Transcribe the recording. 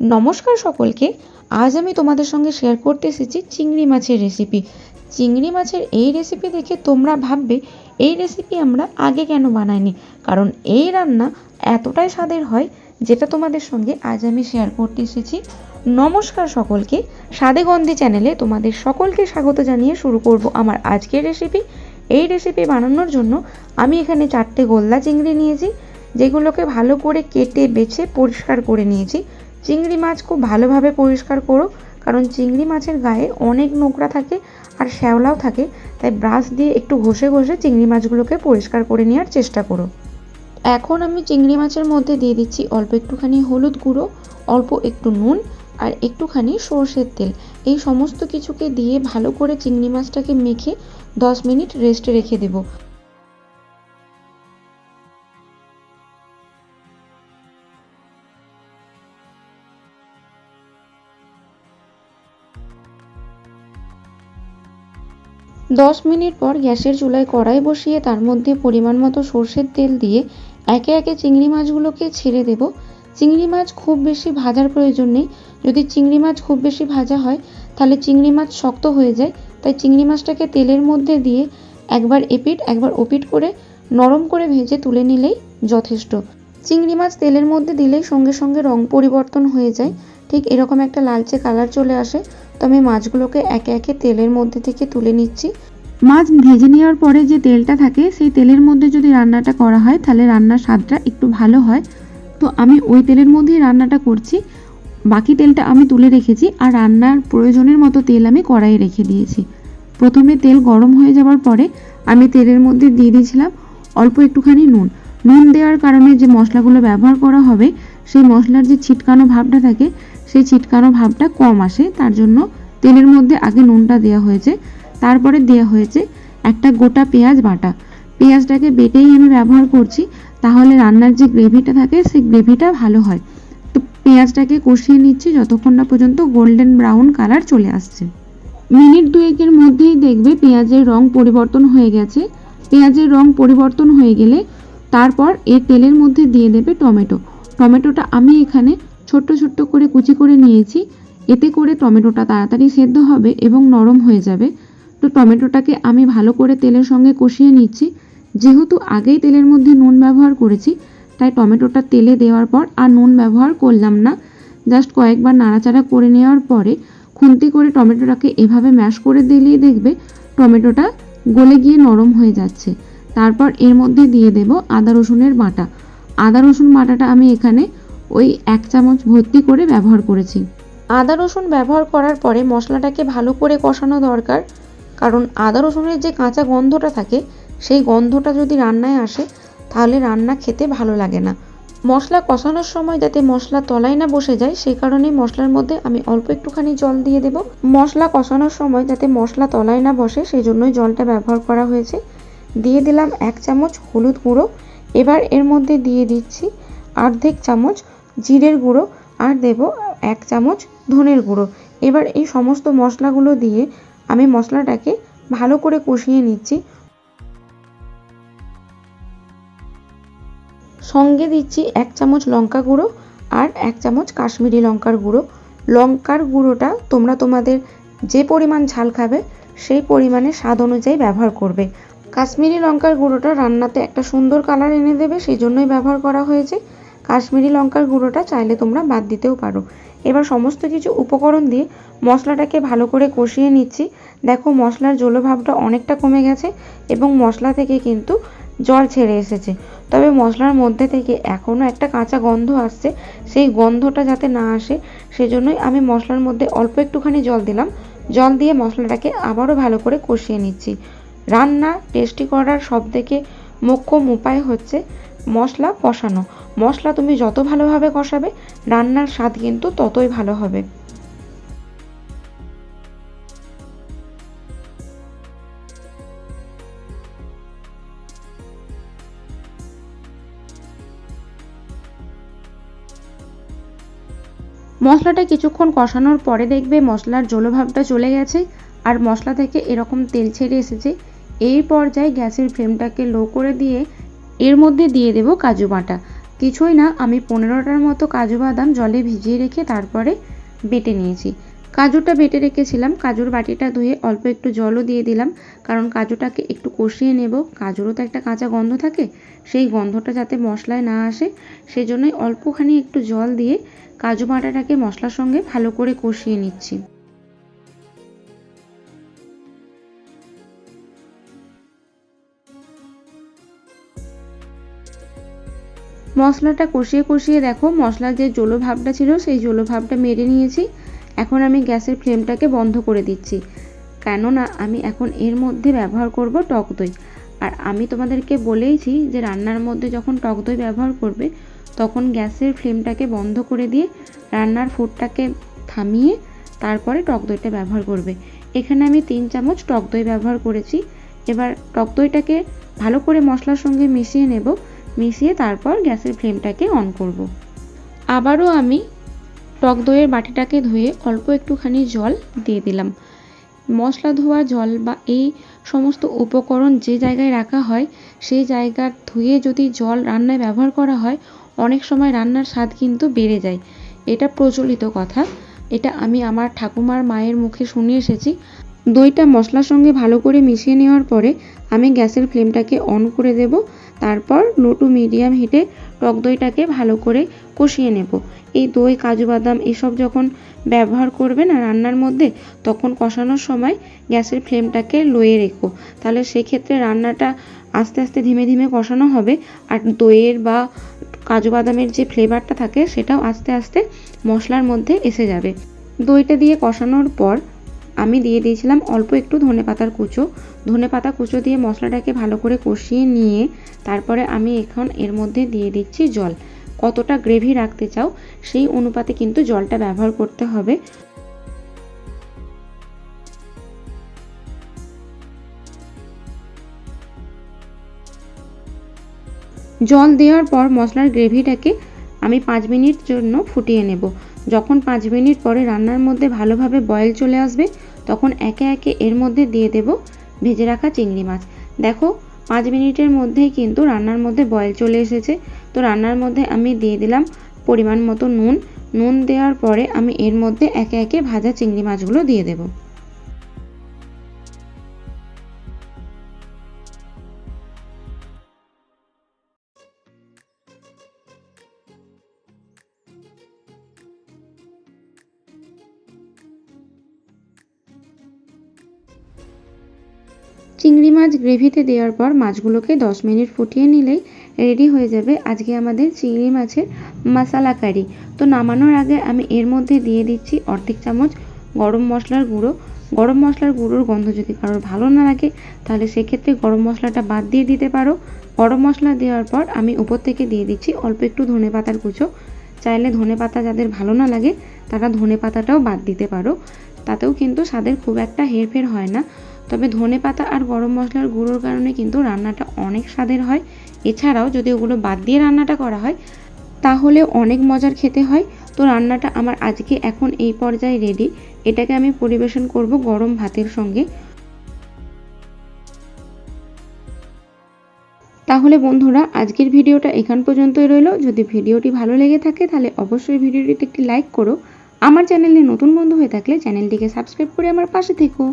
নমস্কার সকলকে। আজ আমি তোমাদের সঙ্গে শেয়ার করতে এসেছি চিংড়ি মাছের রেসিপি চিংড়ি মাছের এই রেসিপি দেখে তোমরা ভাববে, এই রেসিপি আমরা আগে কেন বানাইনি? কারণ এই রান্না এতটাই স্বাদের হয় যেটা তোমাদের সঙ্গে আজ আমি শেয়ার করতে এসেছি। নমস্কার সকলকে। স্বাদে গন্ধে চ্যানেলে তোমাদের সকলকে স্বাগত জানিয়ে শুরু করব আমার আজকের রেসিপি এই রেসিপি বানানোর জন্য আমি এখানে চারটে গোল্লা চিংড়ি নিয়েছি, যেগুলোকে ভালো করে কেটে বেছে পরিষ্কার করে নিয়েছি। চিংড়ি মাছ খুব ভালোভাবে পরিষ্কার করো, কারণ চিংড়ি মাছের গায়ে অনেক নোংরা থাকে আর শ্যাওলাও থাকে, তাই ব্রাশ দিয়ে একটু ঘষে ঘষে চিংড়ি মাছগুলোকে পরিষ্কার করে নেওয়ার চেষ্টা করো। এখন আমি চিংড়ি মাছের মধ্যে দিয়ে দিচ্ছি অল্প একটুখানি হলুদ গুঁড়ো, অল্প একটু নুন আর একটুখানি সর্ষের তেল। এই সমস্ত কিছুকে দিয়ে ভালো করে চিংড়ি মাছটাকে মেখে দশ মিনিট রেস্টে রেখে দেবো। দশ মিনিট পর গ্যাসের চুলায় কড়াই বসিয়ে তার মধ্যে পরিমাণ মতো সর্ষের তেল দিয়ে একে একে চিংড়ি মাছগুলোকে ছেড়ে দেব। চিংড়ি মাছ খুব বেশি ভাজার প্রয়োজন নেই। যদি চিংড়ি মাছ খুব বেশি ভাজা হয়, তাহলে চিংড়ি মাছ শক্ত হয়ে যায়। তাই চিংড়ি মাছটাকে তেলের মধ্যে দিয়ে একবার এপিট, একবার ওপিট করে নরম করে ভেজে তুলে নিলেই যথেষ্ট। চিংড়ি মাছ তেলের মধ্যে দিলেই সঙ্গে সঙ্গে রং পরিবর্তন হয়ে যায়। ঠিক এরকম একটা লালচে কালার চলে আসে। তো আমি মাছগুলোকে একে একে তেলের মধ্যে থেকে তুলে নিচ্ছি। মাছ ভেজে নেওয়ার পরে যে তেলটা থাকে, সেই তেলের মধ্যে যদি রান্নাটা করা হয়, তাহলে রান্নার স্বাদটা একটু ভালো হয়। তো আমি ওই তেলের মধ্যেই রান্নাটা করছি। বাকি তেলটা আমি তুলে রেখেছি আর রান্নার প্রয়োজনের মতো তেল আমি কড়াইয়ে রেখে দিয়েছি। প্রথমে তেল গরম হয়ে যাওয়ার পরে আমি তেলের মধ্যে দিয়ে দিয়েছিলাম অল্প একটুখানি নুন। নুন দেওয়ার কারণে যে মশলাগুলো ব্যবহার করা হবে সেই মশলার যে ছিটকানো ভাবটা থাকে, সেই ছিটকানো ভাবটা কম আসে। তার জন্য তেলের মধ্যে আগে নুনটা দেওয়া হয়েছে। তারপরে দেওয়া হয়েছে একটা গোটা পেঁয়াজ বাটা। পেঁয়াজটাকে বেটেই আমি ব্যবহার করছি, তাহলে রান্নার যে গ্রেভিটা থাকে, সেই গ্রেভিটা ভালো হয়। তো পেঁয়াজটাকে কষিয়ে নিচ্ছি, যতক্ষণ না পর্যন্ত গোল্ডেন ব্রাউন কালার চলে আসছে। মিনিট দুয়েকের মধ্যেই দেখবে পেঁয়াজের রং পরিবর্তন হয়ে গেছে। পেঁয়াজের রং পরিবর্তন হয়ে গেলে তারপর এর তেলের মধ্যে দিয়ে দেবে টমেটো। টমেটোটা আমি এখানে ছোট্ট ছোট্ট করে কুচি করে নিয়েছি। এতে করে টমেটোটা তাড়াতাড়ি সেদ্ধ হবে এবং নরম হয়ে যাবে। তো টমেটোটাকে আমি ভালো করে তেলের সঙ্গে কষিয়ে নিচ্ছি। যেহেতু আগেই তেলের মধ্যে নুন ব্যবহার করেছি, তাই টমেটোটা তেলে দেওয়ার পর আর নুন ব্যবহার করলাম না। জাস্ট কয়েকবার নাড়াচাড়া করে নেওয়ার পরে খুন্তি করে টমেটোটাকে এভাবে ম্যাশ করে দিলেই দেখবে টমেটোটা গলে গিয়ে নরম হয়ে যাচ্ছে। তারপর এর মধ্যে দিয়ে দেব আদা রসুনের বাটা। আদা রসুন বাটাটা আমি এখানে ওই এক চামচ ভর্তি করে ব্যবহার করেছি। আদা রসুন ব্যবহার করার পরে মশলাটাকে ভালো করে কষানো দরকার, কারণ আদা রসুনের যে কাঁচা গন্ধটা থাকে, সেই গন্ধটা যদি রান্নায় আসে, তাহলে রান্না খেতে ভালো লাগে না। মশলা কষানোর সময় যাতে মশলা তলায় না বসে যায়, সেই কারণেই মশলার মধ্যে আমি অল্প একটুখানি জল দিয়ে দেব। মশলা কষানোর সময় যাতে মশলা তলায় না বসে, সেই জন্যই জলটা ব্যবহার করা হয়েছে। দিয়ে দিলাম এক চামচ হলুদ গুঁড়ো এবার এর মধ্যে দিয়ে দিচ্ছি অর্ধেক চামচ জিরের গুঁড়ো আর দেব এক চামচ ধনের গুঁড়ো। এবার এই সমস্ত মশলাগুলো দিয়ে আমি মশলাটাকে ভালো করে কষিয়ে নিচ্ছি। সঙ্গে দিচ্ছি এক চামচ লঙ্কা গুঁড়ো আর এক চামচ কাশ্মীরি লঙ্কার গুঁড়ো। লঙ্কার গুঁড়োটা তোমরা তোমাদের যে পরিমাণ ঝাল খাবে, সেই পরিমাণে স্বাদ অনুযায়ী ব্যবহার করবে। কাশ্মীরি লঙ্কার গুঁড়োটা রান্নাতে একটা সুন্দর কালার এনে দেবে সেই জন্যই ব্যবহার করা হয়েছে। কাশ্মীরি লঙ্কার গুঁড়োটা চাইলে তোমরা বাদ দিতেও পারো। এবার সমস্ত কিছু উপকরণ দিয়ে মশলাটাকে ভালো করে কষিয়ে নিচ্ছি। দেখো, মশলার জলভাবটা অনেকটা কমে গেছে এবং মশলা থেকে কিন্তু জল ছেড়ে এসেছে। তবে মশলার মধ্যে থেকে এখনও একটা কাঁচা গন্ধ আসছে। সেই গন্ধটা যাতে না আসে, সেজন্যই আমি মশলার মধ্যে অল্প একটুখানি জল দিলাম। জল দিয়ে মশলাটাকে আবারও ভালো করে কষিয়ে নিচ্ছি। রান্না টেস্টি করার সবথেকে মোক্ষম উপায় হচ্ছে মশলা কষানো। মশলা তুমি যত ভালোভাবে কষাবে, রান্নার স্বাদ কিন্তু ততই ভালো হবে। মশলাটা কিছুক্ষণ কষানোর পরে দেখবে মশলার জলভাবটা চলে গেছে, আর মশলা থেকে এরকম তেল ছেড়ে এসেছে এই পর্যায়ে গ্যাসের ফ্লেমটাকে লো করে দিয়ে এর মধ্যে দিয়ে দেব কাজু বাটা। কিছুই না, আমি পনেরোটার মতো কাজু বাদাম জলে ভিজিয়ে রেখে তারপরে বেটে নিয়েছি। কাজুটা বেটে রেখেছিলাম, কাজুর বাটিটা ধুয়ে অল্প একটু জলও দিয়ে দিলাম, কারণ কাজুটাকে একটু কষিয়ে নেব। কাজুরও তো একটা কাঁচা গন্ধ থাকে, সেই গন্ধটা যাতে মশলায় না আসে সেই জন্যই অল্পখানি একটু জল দিয়ে কাজু বাটাটাকে মশলার সঙ্গে ভালো করে কষিয়ে নিচ্ছি। মশলাটা কষিয়ে কষিয়ে দেখো, মশলার যে জলো ভাবটা ছিল, সেই জলো ভাবটা মেরে নিয়েছি। এখন আমি গ্যাসের ফ্লেমটাকে বন্ধ করে দিচ্ছি। কেননা আমি এখন এর মধ্যে ব্যবহার করব টক দই। আর আমি তোমাদেরকে বলেইছি যে রান্নার মধ্যে যখন টক দই ব্যবহার করবে, তখন গ্যাসের ফ্লেমটাকে বন্ধ করে দিয়ে রান্নার ফুডটাকে থামিয়ে তারপরে টক দইটা ব্যবহার করবে। এখানে আমি তিন চামচ টক দই ব্যবহার করেছি। এবার টক দইটাকে ভালো করে মশলার সঙ্গে মিশিয়ে নেব। মিশিয়ে তারপর গ্যাসের ফ্লেমটাকে অন করব। আবারও আমি টক দইয়ের বাটিটাকে ধুয়ে অল্প একটুখানি জল দিয়ে দিলাম। মশলা ধোয়া জল বা এই সমস্ত উপকরণ যে জায়গায় রাখা হয়, সেই জায়গার ধুয়ে যদি জল রান্নায় ব্যবহার করা হয়, অনেক সময় রান্নার স্বাদ কিন্তু বেড়ে যায়। এটা প্রচলিত কথা। এটা আমি আমার ঠাকুমার মায়ের মুখে শুনে এসেছি। দইটা মশলার সঙ্গে ভালো করে মিশিয়ে নেওয়ার পরে আমি গ্যাসের ফ্লেমটাকে অন করে দেব। তারপর লো টু মিডিয়াম হিটে টক দইটাকে ভালো করে কষিয়ে নেব। এই দই, কাজু বাদাম এসব যখন ব্যবহার করবে না রান্নার মধ্যে, তখন কষানোর সময় গ্যাসের ফ্লেমটাকে লোয়ে রেখো। তাহলে সেক্ষেত্রে রান্নাটা আস্তে আস্তে ধীমে ধীমে কষানো হবে আর দইয়ের বা কাজু বাদামের যে ফ্লেভারটা থাকে, সেটাও আস্তে আস্তে মশলার মধ্যে এসে যাবে। দইটা দিয়ে কষানোর পর আমি দিয়ে দিয়েছিলাম অল্প একটু ধনে পাতার কুচো। ধনে পাতা কুচো দিয়ে মশলাটাকে ভালো করে কষিয়ে নিয়ে তারপরে আমি এখন এর মধ্যে দিয়ে দিচ্ছি জল। কতটা গ্রেভি রাখতে চাও সেই অনুপাতে কিন্তু জলটা ব্যবহার করতে হবে। জল দেওয়ার পর মশলার গ্রেভিটাকে আমি পাঁচ মিনিট জন্য ফুটিয়ে নেব। যখন পাঁচ মিনিট পরে রান্নার মধ্যে ভালোভাবে বয়েল চলে আসবে, তখন একে একে এর মধ্যে দিয়ে দেব ভেজে রাখা চিংড়ি মাছ। দেখো, পাঁচ মিনিটের মধ্যেই কিন্তু রান্নার মধ্যে বয়েল চলে এসেছে। তো রান্নার মধ্যে আমি দিয়ে দিলাম পরিমাণ মতো নুন। নুন দেওয়ার পরে আমি এর মধ্যে একে একে ভাজা চিংড়ি মাছগুলো দিয়ে দেবো। চিংড়ি মাছ গ্রেভিতে দেওয়ার পর মাছগুলোকে দশ মিনিট ফুটিয়ে নিলেই রেডি হয়ে যাবে আজকে আমাদের চিংড়ি মাছের মশালা কারি। তো নামানোর আগে আমি এর মধ্যে দিয়ে দিচ্ছি অর্ধেক চামচ গরম মশলার গুঁড়ো। গরম মশলার গুঁড়োর গন্ধ যদি কারোর ভালো না লাগে, তাহলে সেক্ষেত্রে গরম মশলাটা বাদ দিয়ে দিতে পারো। গরম মশলা দেওয়ার পর আমি উপর থেকে দিয়ে দিচ্ছি অল্প একটু ধনে পাতার কুচো। চাইলে ধনে পাতা যাদের ভালো না লাগে, তারা ধনে পাতাটাও বাদ দিতে পারো। তাতেও কিন্তু স্বাদের খুব একটা হেরফের হয় না। তবে ধনে পাতা আর গরম মশলার গুঁড়োর কারণে কিন্তু রান্নাটা অনেক স্বাদের হয়। এছাড়াও যদি ওগুলো বাদ দিয়ে রান্নাটা করা হয়, তাহলে অনেক মজার খেতে হয়। তো রান্নাটা আমার আজকে এখন এই পর্যায়ে রেডি এটাকে আমি পরিবেশন করব গরম ভাতের সঙ্গে। তাহলে বন্ধুরা, আজকের ভিডিওটা এখান পর্যন্তই রইল। যদি ভিডিওটি ভালো লেগে থাকে, তাহলে অবশ্যই ভিডিওটিতে একটি লাইক করো। আমার চ্যানেলে নতুন বন্ধু হয়ে থাকলে চ্যানেলটিকে সাবস্ক্রাইব করে আমার পাশে থেকো।